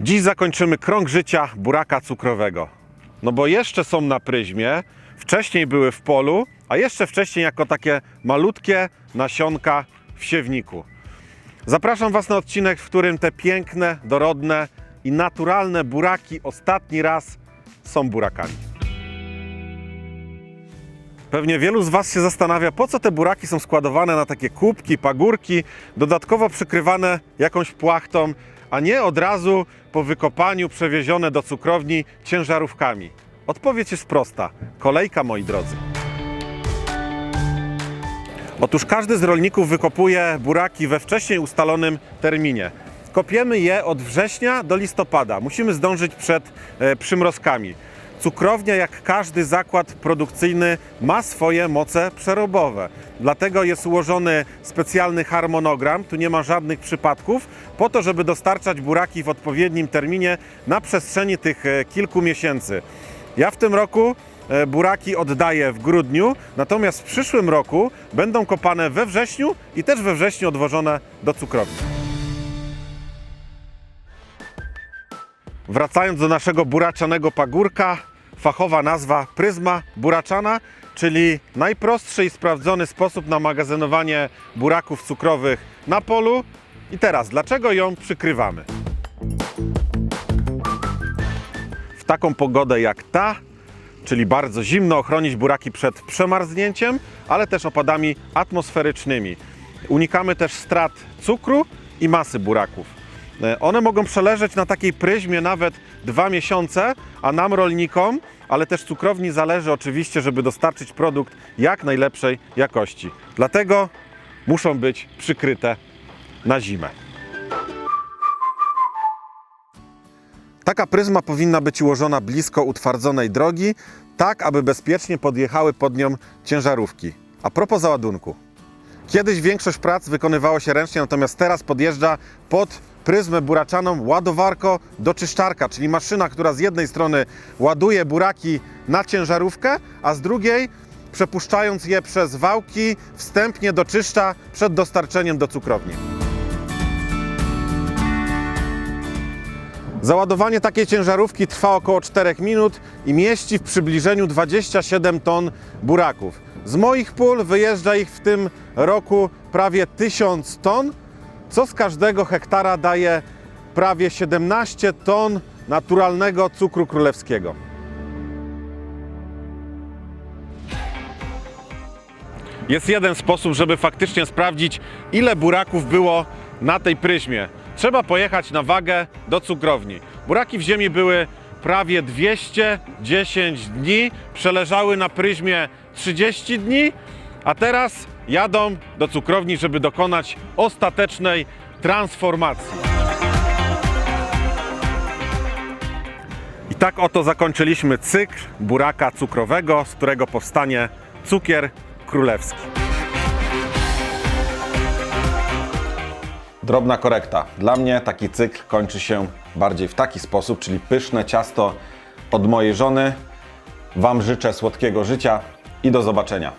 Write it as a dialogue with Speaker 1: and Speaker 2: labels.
Speaker 1: Dziś zakończymy krąg życia buraka cukrowego. No bo jeszcze są na pryzmie, wcześniej były w polu, a jeszcze wcześniej jako takie malutkie nasionka w siewniku. Zapraszam Was na odcinek, w którym te piękne, dorodne i naturalne buraki ostatni raz są burakami. Pewnie wielu z Was się zastanawia, po co te buraki są składowane na takie kubki, pagórki, dodatkowo przykrywane jakąś płachtą, a nie od razu po wykopaniu przewiezione do cukrowni ciężarówkami. Odpowiedź jest prosta. Kolejka, moi drodzy. Otóż każdy z rolników wykopuje buraki we wcześniej ustalonym terminie. Kopiemy je od września do listopada. Musimy zdążyć przed e, przymrozkami. Cukrownia, jak każdy zakład produkcyjny, ma swoje moce przerobowe. Dlatego jest ułożony specjalny harmonogram, tu nie ma żadnych przypadków, po to, żeby dostarczać buraki w odpowiednim terminie na przestrzeni tych e, kilku miesięcy. Ja w tym roku e, buraki oddaję w grudniu, natomiast w przyszłym roku będą kopane we wrześniu i też we wrześniu odwożone do cukrowni. Wracając do naszego buraczanego pagórka, fachowa nazwa pryzma buraczana, czyli najprostszy i sprawdzony sposób na magazynowanie buraków cukrowych na polu. I teraz, dlaczego ją przykrywamy? W taką pogodę jak ta, czyli bardzo zimno, ochronić buraki przed przemarznięciem, ale też opadami atmosferycznymi. Unikamy też strat cukru i masy buraków. E, One mogą przeleżeć na takiej pryzmie nawet dwa miesiące, a nam rolnikom, ale też cukrowni zależy oczywiście, żeby dostarczyć produkt jak najlepszej jakości. Dlatego muszą być przykryte na zimę. Taka pryzma powinna być ułożona blisko utwardzonej drogi, tak aby bezpiecznie podjechały pod nią ciężarówki. A propos załadunku. Kiedyś większość prac wykonywało się ręcznie, natomiast teraz podjeżdża pod pryzmę buraczaną ładowarko do czyszczarka, czyli maszyna, która z jednej strony ładuje buraki na ciężarówkę, a z drugiej przepuszczając je przez wałki wstępnie doczyszcza przed dostarczeniem do cukrowni. Załadowanie takiej ciężarówki trwa około 4 minut i mieści w przybliżeniu 27 ton buraków. Z moich pól wyjeżdża ich w tym roku prawie 1000 ton, co z każdego hektara daje prawie 17 ton naturalnego cukru królewskiego. Jest jeden sposób, żeby faktycznie sprawdzić, ile buraków było na tej pryzmie. Trzeba pojechać na wagę do cukrowni. Buraki w ziemi były prawie 210 dni, przeleżały na pryzmie 30 dni, a teraz jadą do cukrowni, żeby dokonać ostatecznej transformacji. I tak oto zakończyliśmy cykl buraka cukrowego, z którego powstanie cukier królewski. Drobna korekta. Dla mnie taki cykl kończy się bardziej w taki sposób, czyli pyszne ciasto od mojej żony. Wam życzę słodkiego życia i do zobaczenia.